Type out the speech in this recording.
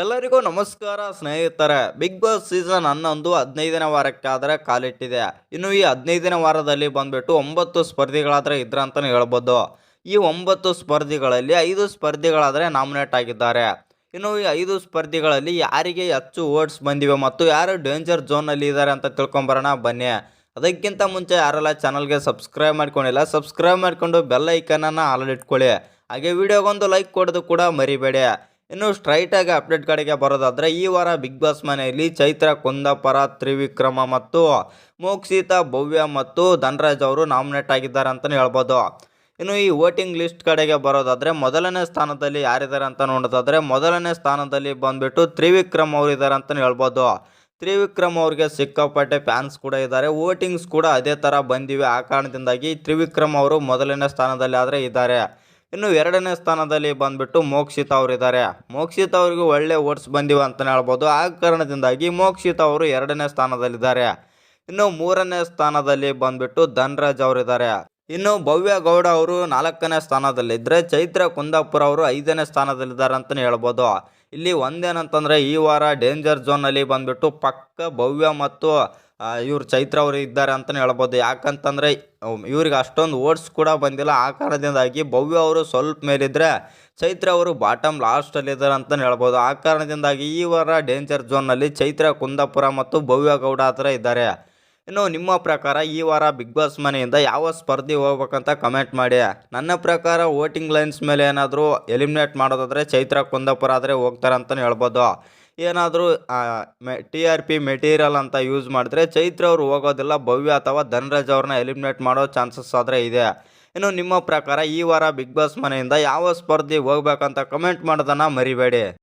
ಎಲ್ಲರಿಗೂ ನಮಸ್ಕಾರ ಸ್ನೇಹಿತರೆ. ಬಿಗ್ ಬಾಸ್ ಸೀಸನ್ ಹನ್ನೊಂದು, ಹದಿನೈದನೇ ವಾರಕ್ಕಾದರೆ ಕಾಲಿಟ್ಟಿದೆ. ಇನ್ನು ಈ ಹದಿನೈದನೇ ವಾರದಲ್ಲಿ ಬಂದ್ಬಿಟ್ಟು ಒಂಬತ್ತು ಸ್ಪರ್ಧಿಗಳಾದರೆ ಇದ್ರ ಅಂತಲೇ ಹೇಳ್ಬೋದು. ಈ ಒಂಬತ್ತು ಸ್ಪರ್ಧಿಗಳಲ್ಲಿ ಐದು ಸ್ಪರ್ಧಿಗಳಾದರೆ ನಾಮಿನೇಟ್ ಆಗಿದ್ದಾರೆ. ಇನ್ನು ಈ ಐದು ಸ್ಪರ್ಧಿಗಳಲ್ಲಿ ಯಾರಿಗೆ ಹೆಚ್ಚು ಓಟ್ಸ್ ಬಂದಿವೆ ಮತ್ತು ಯಾರು ಡೇಂಜರ್ ಝೋನಲ್ಲಿ ಇದ್ದಾರೆ ಅಂತ ತಿಳ್ಕೊಂಬರೋಣ ಬನ್ನಿ. ಅದಕ್ಕಿಂತ ಮುಂಚೆ ಯಾರೆಲ್ಲ ಚಾನಲ್ಗೆ ಸಬ್ಸ್ಕ್ರೈಬ್ ಮಾಡ್ಕೊಂಡಿಲ್ಲ ಸಬ್ಸ್ಕ್ರೈಬ್ ಮಾಡಿಕೊಂಡು ಬೆಲ್ ಐಕನನ್ನು ಆಲ್ರೆಡಿ ಇಟ್ಕೊಳ್ಳಿ. ಹಾಗೆ ವಿಡಿಯೋಗೊಂದು ಲೈಕ್ ಕೊಡೋದು ಕೂಡ ಮರಿಬೇಡಿ. ಇನ್ನು ಸ್ಟ್ರೈಟಾಗಿ ಅಪ್ಡೇಟ್ ಕಡೆಗೆ ಬರೋದಾದರೆ ಈ ವಾರ ಬಿಗ್ ಬಾಸ್ ಮನೆಯಲ್ಲಿ ಚೈತ್ರ, ಕುಂದಾಪರ, ತ್ರಿವಿಕ್ರಮ ಮತ್ತು ಮೋಕ್ಷಿತಾ, ಭವ್ಯ ಮತ್ತು ಧನರಾಜ್ ಅವರು ನಾಮಿನೇಟ್ ಆಗಿದ್ದಾರೆ ಅಂತಲೇ ಹೇಳ್ಬೋದು. ಇನ್ನು ಈ ವೋಟಿಂಗ್ ಲಿಸ್ಟ್ ಕಡೆಗೆ ಬರೋದಾದರೆ ಮೊದಲನೇ ಸ್ಥಾನದಲ್ಲಿ ಯಾರಿದ್ದಾರೆ ಅಂತ ನೋಡೋದಾದರೆ ಮೊದಲನೇ ಸ್ಥಾನದಲ್ಲಿ ಬಂದುಬಿಟ್ಟು ತ್ರಿವಿಕ್ರಮ್ ಅವರು ಇದ್ದಾರೆ ಅಂತಲೇ ಹೇಳ್ಬೋದು. ತ್ರಿವಿಕ್ರಮ್ ಅವ್ರಿಗೆ ಸಿಕ್ಕಾಪಟ್ಟೆ ಫ್ಯಾನ್ಸ್ ಕೂಡ ಇದ್ದಾರೆ. ವೋಟಿಂಗ್ಸ್ ಕೂಡ ಅದೇ ಥರ ಬಂದಿವೆ. ಆ ಕಾರಣದಿಂದಾಗಿ ತ್ರಿವಿಕ್ರಮ್ ಅವರು ಮೊದಲನೇ ಸ್ಥಾನದಲ್ಲಿ ಆದರೆ ಇದ್ದಾರೆ. ಇನ್ನು ಎರಡನೇ ಸ್ಥಾನದಲ್ಲಿ ಬಂದ್ಬಿಟ್ಟು ಮೋಕ್ಷಿತ ಅವರಿದ್ದಾರೆ. ಮೋಕ್ಷಿತ ಅವರಿಗೆ ಒಳ್ಳೆ ಓಟ್ಸ್ ಬಂದಿವೆ ಅಂತಲೇ ಹೇಳ್ಬೋದು. ಆ ಕಾರಣದಿಂದಾಗಿ ಮೋಕ್ಷಿತ ಅವರು ಎರಡನೇ ಸ್ಥಾನದಲ್ಲಿದ್ದಾರೆ. ಇನ್ನು ಮೂರನೇ ಸ್ಥಾನದಲ್ಲಿ ಬಂದ್ಬಿಟ್ಟು ಧನ್ರಾಜ್ ಅವರಿದ್ದಾರೆ. ಇನ್ನು ಭವ್ಯ ಗೌಡ ಅವರು ನಾಲ್ಕನೇ ಸ್ಥಾನದಲ್ಲಿದ್ದರೆ ಚೈತ್ರ ಕುಂದಾಪುರ ಅವರು ಐದನೇ ಸ್ಥಾನದಲ್ಲಿದ್ದಾರೆ ಅಂತಲೇ ಹೇಳ್ಬೋದು. ಇಲ್ಲಿ ಒಂದೇನಂತಂದರೆ ಈ ವಾರ ಡೇಂಜರ್ ಝೋನಲ್ಲಿ ಬಂದ್ಬಿಟ್ಟು ಪಕ್ಕ ಭವ್ಯ ಮತ್ತು ಇವ್ರು ಚೈತ್ರ ಅವರು ಇದ್ದಾರೆ ಅಂತಲೇ ಹೇಳ್ಬೋದು. ಯಾಕಂತಂದರೆ ಇವ್ರಿಗೆ ಅಷ್ಟೊಂದು ಓಟ್ಸ್ ಕೂಡ ಬಂದಿಲ್ಲ. ಆ ಕಾರಣದಿಂದಾಗಿ ಭವ್ಯ ಅವರು ಸ್ವಲ್ಪ ಮೇಲಿದ್ದರೆ ಚೈತ್ರ ಅವರು ಬಾಟಮ್ ಲಾಸ್ಟಲ್ಲಿದ್ದಾರೆ ಅಂತಲೇ ಹೇಳ್ಬೋದು. ಆ ಕಾರಣದಿಂದಾಗಿ ಈ ವಾರ ಡೇಂಜರ್ ಝೋನ್ನಲ್ಲಿ ಚೈತ್ರ, ಕುಂದಾಪುರ ಮತ್ತು ಭವ್ಯ ಗೌಡ ಹತ್ರ ಇದ್ದಾರೆ. ಇನ್ನು ನಿಮ್ಮ ಪ್ರಕಾರ ಈ ವಾರ ಬಿಗ್ ಬಾಸ್ ಮನೆಯಿಂದ ಯಾವ ಸ್ಪರ್ಧಿ ಹೋಗ್ಬೇಕಂತ ಕಮೆಂಟ್ ಮಾಡಿ. ನನ್ನ ಪ್ರಕಾರ ವೋಟಿಂಗ್ ಲೈನ್ಸ್ ಮೇಲೆ ಏನಾದರೂ ಎಲಿಮಿನೇಟ್ ಮಾಡೋದಾದರೆ ಚೈತ್ರ, ಕುಂದಾಪುರ ಆದರೆ ಹೋಗ್ತಾರೆ ಅಂತಲೇ ಹೇಳ್ಬೋದು. ಏನಾದರೂ ಟಿ ಆರ್ ಪಿ ಮೆಟೀರಿಯಲ್ ಅಂತ ಯೂಸ್ ಮಾಡಿದ್ರೆ ಚೈತ್ರ ಅವರು ಹೋಗೋದಿಲ್ಲ, ಭವ್ಯ ಅಥವಾ ಧನರಾಜ್ ಅವ್ರನ್ನ ಎಲಿಮಿನೇಟ್ ಮಾಡೋ ಚಾನ್ಸಸ್ ಆದರೆ ಇದೆ. ಇನ್ನು ನಿಮ್ಮ ಪ್ರಕಾರ ಈ ವಾರ ಬಿಗ್ ಬಾಸ್ ಮನೆಯಿಂದ ಯಾವ ಸ್ಪರ್ಧಿ ಹೋಗ್ಬೇಕಂತ ಕಮೆಂಟ್ ಮಾಡೋದನ್ನು ಮರಿಬೇಡಿ.